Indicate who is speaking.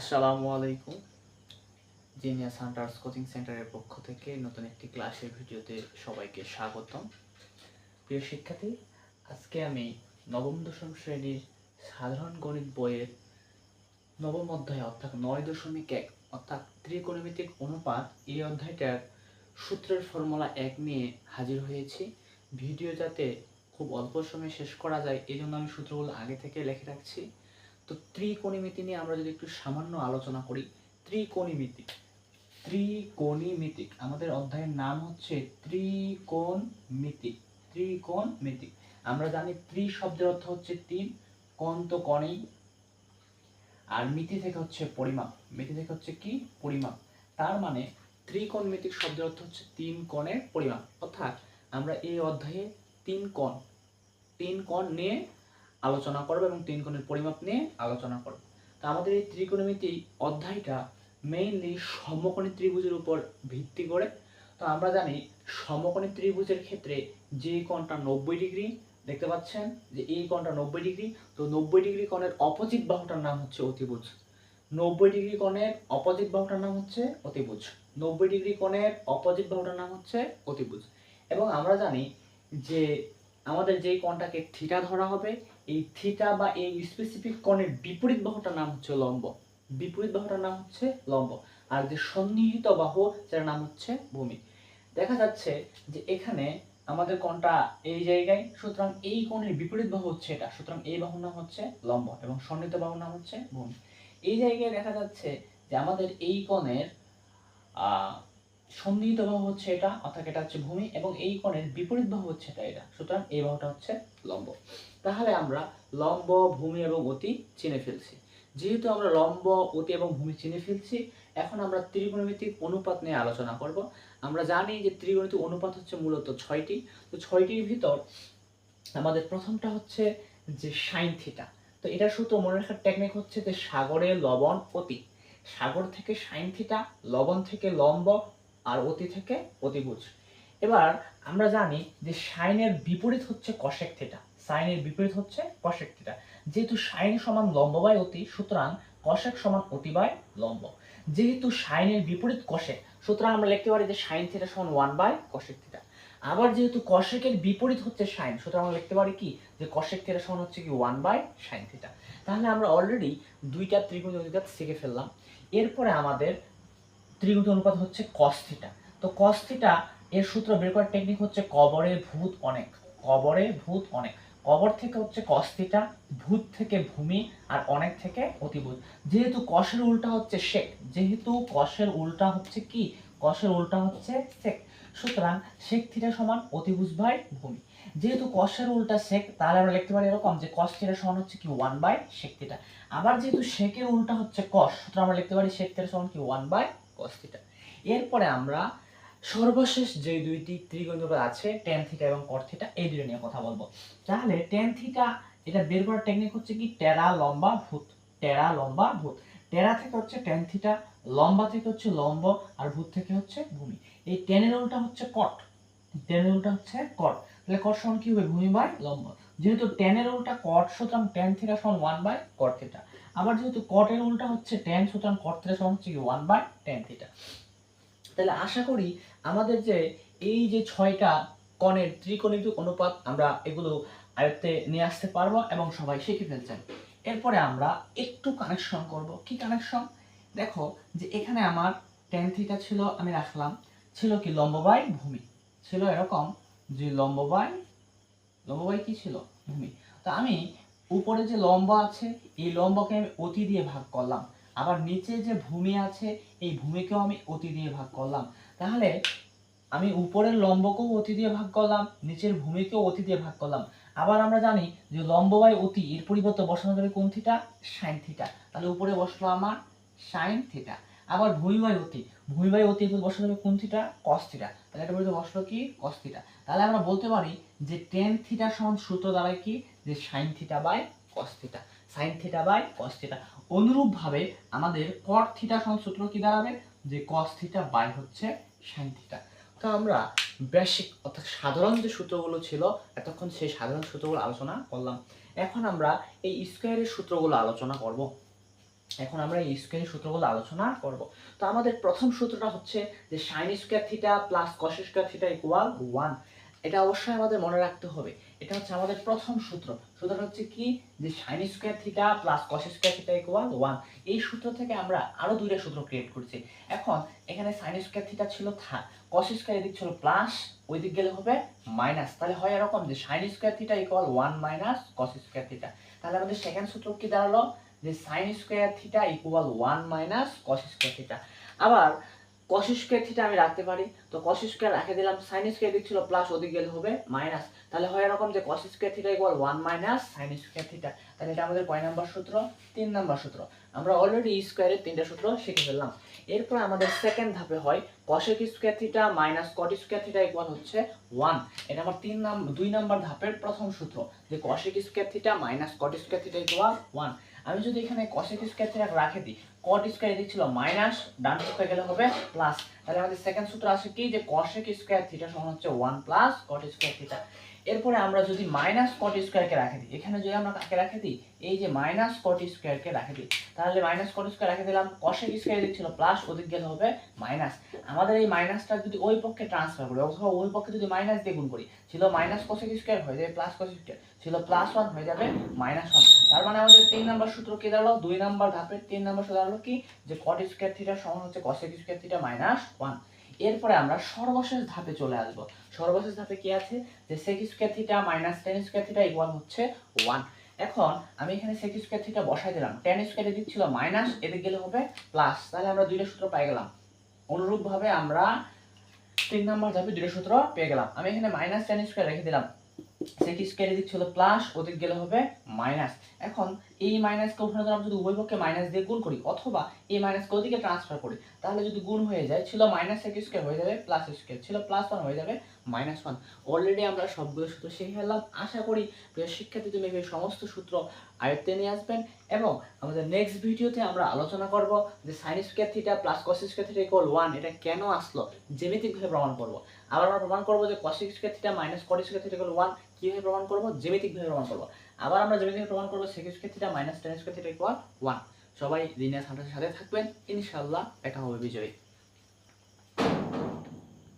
Speaker 1: আসসালামু আলাইকুম। Genius hunters coaching সেন্টারের পক্ষ থেকে নতুন একটি ক্লাসের ভিডিওতে সবাইকে স্বাগতম। প্রিয় শিক্ষার্থী, আজকে আমি নবম দশম শ্রেণির সাধারণ গণিত বইয়ের নবম অধ্যায় অর্থাৎ নয় দশমিক এক অর্থাৎ ত্রিকোণমিতিক অনুপাত এই অধ্যায়টার সূত্রের ফর্মুলা এক নিয়ে হাজির হয়েছি। ভিডিও যাতে খুব অল্প সময়ে শেষ করা যায় এই জন্য আমি সূত্রগুলো আগে থেকে লিখে রাখছি। তো ত্রিকোণমিতি নিয়ে আমরা যদি একটু সামান্য আলোচনা করি, ত্রিকোণমিতি, ত্রিকোণমিতিক, আমাদের অধ্যায়ের নাম হচ্ছে ত্রিকোণমিতি ত্রিকোণমিতিক। আমরা জানি ত্রি শব্দের অর্থ হচ্ছে তিন কোণ তো কোণেই, আর মিতি থেকে হচ্ছে পরিমাপ। মিতি থেকে হচ্ছে কি? পরিমাপ। তার মানে ত্রিকোণমিতিক শব্দের অর্থ হচ্ছে তিন কোণের পরিমাপ। অর্থাৎ আমরা এই অধ্যায়ে তিন কোণ তিন কোণ নিয়ে আলোচনা করব এবং তিন কোণের পরিমাপ নিয়ে আলোচনা করব। তো আমাদের এই ত্রিকোণমিতি অধ্যায়টা মেইনলি সমকোণী ত্রিভুজের উপর ভিত্তি করে। তো আমরা জানি সমকোণী ত্রিভুজের ক্ষেত্রে যে কোণটা নব্বই ডিগ্রি, দেখতে পাচ্ছেন যে এই কোণটা নব্বই ডিগ্রি, তো নব্বই ডিগ্রি কোণের অপোজিট বাহুটার নাম হচ্ছে অতিভুজ। নব্বই ডিগ্রি কোণের অপোজিট বাহুটার নাম হচ্ছে অতিভুজ। নব্বই ডিগ্রি কোণের অপোজিট বাহুটার নাম হচ্ছে অতিভুজ। এবং আমরা জানি যে আমাদের যেই কোণটাকে থিটা ধরা হবে এই থিটা বা এই স্পেসিফিক কোণের বিপরীত বাহুটার নাম হচ্ছে লম্ব। বিপরীত বাহুটার নাম হচ্ছে লম্ব। আর যে সন্নিহিত বাহু যার নাম হচ্ছে ভূমি। দেখা যাচ্ছে যে এখানে আমাদের কোণটা এই জায়গায়, সুতরাং এই কোণের বিপরীত বাহু হচ্ছে এটা। সুতরাং এই বাহুর নাম হচ্ছে লম্ব এবং সন্নিহিত বাহুর নাম হচ্ছে ভূমি। এই জায়গায় দেখা যাচ্ছে যে আমাদের এই কোণের সন্নিহিত বাহু হচ্ছে এটা, অর্থাৎ এটা হচ্ছে ভূমি, এবং এই কোণের বিপরীত বাহু হচ্ছে এটা এটা। সুতরাং এই বাহুটা হচ্ছে লম্ব। তাহলে আমরা লম্ব, ভূমি এবং অতি চিনে ফেলছি। যেহেতু আমরা লম্ব, অতি এবং ভূমি চিনে ফেলছি, এখন আমরা ত্রিকোণমিতিক অনুপাত নিয়ে আলোচনা করব। আমরা জানি যে ত্রিকোণমিতিক অনুপাত হচ্ছে মূলত ছয়টি। তো ছয়টির ভিতর আমাদের প্রথমটা হচ্ছে যে সাইন থিটা। তো এটার সূত্র মনে রাখার টেকনিক হচ্ছে যে সাগরে লবণ অতি। সাগর থেকে সাইন থিটা, লবণ থেকে লম্ব আর অতি থেকে অতিভুজ। এবার আমরা জানি যে সাইনের বিপরীত হচ্ছে কশেক থেটা সাইনের বিপরীত হচ্ছে কশেক থিটা যেহেতু সাইন সমান লম্ব বাই অতি, সুতরাং কশেক সমান অতি বাই লম্ব। যেহেতু সাইনের বিপরীত কশেক সুতরাং আমরা লিখতে পারি যে সাইন থিটা সমান ওয়ান বাই কশেক থিটা আবার যেহেতু কশেকের বিপরীত হচ্ছে সাইন, সুতরাং আমরা লিখতে পারি কি? যে কশেক থিটা সমান হচ্ছে কি ওয়ান বাই সাইন থিটা তাহলে আমরা অলরেডি দুইটা ত্রিভুজ অনুপাত শিখে ফেললাম। এরপরে আমাদের ত্রিভুজ অনুপাত হচ্ছে কস্থিটা তো কস্থিটা এর সূত্র বের করার টেকনিক হচ্ছে কবরে ভূত অনেক। কবরে ভূত অনেক। কবর থেকে হচ্ছে কস থিটা ভূত থেকে ভূমি, আর অনেক থেকে অতিভূত। যেহেতু কষের উল্টা হচ্ছে শেক যেহেতু কষের উল্টা হচ্ছে কি? কষের উল্টা হচ্ছে সেক সুতরাং শেক থিটা সমান অতিভুজ বাই ভূমি। যেহেতু কষের উল্টা সেক তাহলে আমরা লিখতে পারি এরকম যে কস থিটা সমান হচ্ছে কি? ওয়ান বাই শেক থিটা আবার যেহেতু শেকের উল্টা হচ্ছে কস সুতরাং আমরা লিখতে পারি শেক থিটা সমান কি? ওয়ান বাই কস এরপরে আমরা সর্বশেষ যে দুইটি ত্রিকোণ আছে টেন থিটা এবং কট থিটা এই দুটো নিয়ে কথা বলব। তাহলে টেন থিটা এটা বের করার টেকনিক হচ্ছে কি? টেরা লম্বা ভূত, টেরা লম্বা ভূত। টেরা থেকে হচ্ছে টেন থিটা লম্বা থেকে হচ্ছে লম্ব, আর ভূত থেকে হচ্ছে ভূমি। এই টেনের উল্টা হচ্ছে কট টেনের উল্টা হচ্ছে কট তাহলে কট সমান কি হবে? ভূমি বাই লম্ব। যেহেতু টেনের উল্টা কট সুতরাং টেন থিটা সমান ওয়ান বাই কট থিটা আবার যেহেতু কটের উল্টা হচ্ছে টেন সুতরাং কট থিটা সমান হচ্ছে কি? ওয়ান বাই টেন থিটা তাহলে আশা করি আমাদের যে এই যে ছয়টা কণের ত্রিকোণিক অনুপাত আমরা এগুলো আয়ত্তে নিয়ে আসতে পারব এবং সবাই শিখে ফেলছেন। এরপরে আমরা একটু কানেকশন করব। কি কানেকশন দেখো যে এখানে আমার টেন থিটা ছিল, আমি রাখলাম, ছিল কি লম্ববাই ভূমি? ছিল এরকম যে লম্ববাই লম্ববাই কি ছিল? ভূমি। তো আমি উপরে যে লম্ব আছে, এই লম্বকে আমি অতি দিয়ে ভাগ করলাম। আবার নিচে যে ভূমি আছে, এই ভূমিকেও আমি অতি দিয়ে ভাগ করলাম। তাহলে আমি উপরের লম্বকেও অতি দিয়ে ভাগ করলাম, নিচের ভূমিকেও অতি দিয়ে ভাগ করলাম। আবার আমরা জানি যে লম্ব বাই অতি, এর পরিবর্তে বসানো যাবে কোন থিটা? Sine theta. তাহলে উপরে বসল আমার সাইন থিটা। আবার ভূমি বাই অতি, ভূমি বাই অতি বসানো যাবে কোন থিটা? কস থিটা। তাহলে এটা পরিবর্তে বসল কি? Cos theta. তাহলে আমরা বলতে পারি যে টেন থিটা সমান সূত্র দাঁড়ায় কি? যে sine theta by cos theta sine theta by cos theta অনুরূপভাবে আমাদের কট থিটা সূত্র কি দাঁড়াবে? যে কস থিটা বাই হচ্ছে সাইন থিটা তো আমরা বেসিক অর্থাৎ সাধারণ যে সূত্রগুলো ছিল, এতক্ষণ সেই সাধারণ সূত্রগুলো আলোচনা করলাম। এখন আমরা এই স্কোয়ারের সূত্রগুলো আলোচনা করব। এখন আমরা এই স্কোয়ারের সূত্রগুলো আলোচনা করব। তো আমাদের প্রথম সূত্রটা হচ্ছে যে sine square theta plus cos square theta equal one এটা অবশ্যই আমাদের মনে রাখতে হবে। এটা হচ্ছে আমাদের প্রথম সূত্র। সূত্রটা হচ্ছে কি? যে sine square theta plus cos square theta equal one এই সূত্র থেকে আমরা আরও দুইটা সূত্র ক্রিয়েট করছি। এখন এখানে সাইন স্কোয়ার থিটা ছিল থাক কস স্কোয়ার এদিক ছিল প্লাস ওই দিক গেলে হবে মাইনাস তাহলে হয় এরকম যে sine square theta equal one minus cos square theta তাহলে আমাদের সেকেন্ড সূত্র কি দাঁড়াল? যে sine square theta equal one minus cos square theta আবার কস স্কোয়ার থিটা আমি রাখতে পারি? তো কস স্কোয়ার রেখে দিলাম সাইন স্কোয়ার দিক ছিল প্লাস ওদিক গেলে হবে মাইনাস তাহলে হয় এরকম যে cos square theta equal one minus sine square theta তাহলে এটা আমাদের কয় নাম্বার সূত্র? তিন নাম্বার সূত্র। আমরা অলরেডি স্কোয়ারের তিনটা সূত্র শিখে ফেললাম। এরপর আমাদের সেকেন্ড ধাপে হয় cosec square theta minus cot square theta equal হচ্ছে ওয়ান এটা আমার তিন নাম দুই নাম্বার ধাপের প্রথম সূত্র যে cosec square theta minus cot square theta equal one আমি যদি এখানে কসেক স্কোয়ার থিটা রাখে দিই কট স্কোয়ার এদিক ছিল মাইনাস ডান পক্ষে গেলে হবে প্লাস তাহলে আমাদের সেকেন্ড সূত্র আসে কি? যে কসেক স্কোয়ার থিটা সমান হচ্ছে one plus cot square theta এরপরে আমরা যদি মাইনাস কট স্কোয়ারকে রাখে দিই, এখানে যদি আমরা কাকে রাখে দিই? এই যে মাইনাস কট স্কোয়ারকে রাখে দিই। তাহলে মাইনাস কট স্কোয়ার রাখে দিলাম কষেক স্কোয়ার দিক ছিল প্লাস ওদিক গেলে হবে মাইনাস আমাদের এই মাইনাসটা যদি ওই পক্ষে ট্রান্সফার করি, অথবা ওই পক্ষে যদি মাইনাস দিয়ে গুণ করি, ছিল মাইনাস কষেক স্কোয়ার হয়ে যাবে প্লাস কষেক স্কোয়ার ছিল প্লাস ওয়ান হয়ে যাবে মাইনাস ওয়ান তার মানে আমাদের তিন নাম্বার সূত্র কি দাঁড়াল? দুই নাম্বার ধাপের তিন নাম্বার সূত্র দাঁড়াল কি? যে কট স্কোয়ার থিটা সমান হচ্ছে cosec square theta minus one এরপরে আমরা সর্বশেষ ধাপে চলে আসব। সর্বশেষ ধাপে কি আছে? যে sec square theta minus tan square theta equal হচ্ছে ওয়ান এখন আমি এখানে সেক স্কোয়ার থিটা বসাই দিলাম। টেন স্কোয়ার এদিক ছিল মাইনাস এদিক গেলে হবে প্লাস তাহলে আমরা দুইটা সূত্র পাই গেলাম। অনুরূপভাবে আমরা তিন নম্বর ধাপে দুইটা সূত্র পেয়ে গেলাম। আমি এখানে মাইনাস টেন স্কোয়ার রেখে দিলাম। সেক স্কোয়ার এদিক ছিল প্লাস ওদিক গেলে হবে মাইনাস এখন এই মাইনাসকে ওখানে আমরা যদি উভয় পক্ষে মাইনাস দিয়ে গুণ করি, অথবা এই মাইনাসকে ওদিকে ট্রান্সফার করি, তাহলে যদি গুণ হয়ে যায়, ছিল মাইনাস সেক স্কোয়ার হয়ে যাবে প্লাস স্কোয়ার ছিল প্লাস ওয়ান হয়ে যাবে মাইনাস ওয়ান অলরেডি আমরা সবগুলো সূত্র শিখে ফেললাম। আশা করি প্রিয় শিক্ষার্থী, তুমি এই সমস্ত সূত্র আয়ত্তে নিয়ে আসবেন এবং আমাদের নেক্সট ভিডিওতে আমরা আলোচনা করব যে sine square theta plus cos square theta equal one এটা কেন আসলো? জ্যামিতিকভাবে প্রমাণ করব। আবার আমরা প্রমাণ করব যে cos square theta minus cot square theta equal one কীভাবে প্রমাণ করব? জ্যামিতিকভাবে প্রমাণ করব? আবার আমরা জ্যামিতিক প্রমাণ করব? সেক্ষেত্রে ক্ষেত্রে মাইনাস টেন স্কোয়ার থিটা সবাই দিনের সাথে থাকবেন। ইনশাল্লাহ এটা হবে বিজয়ী।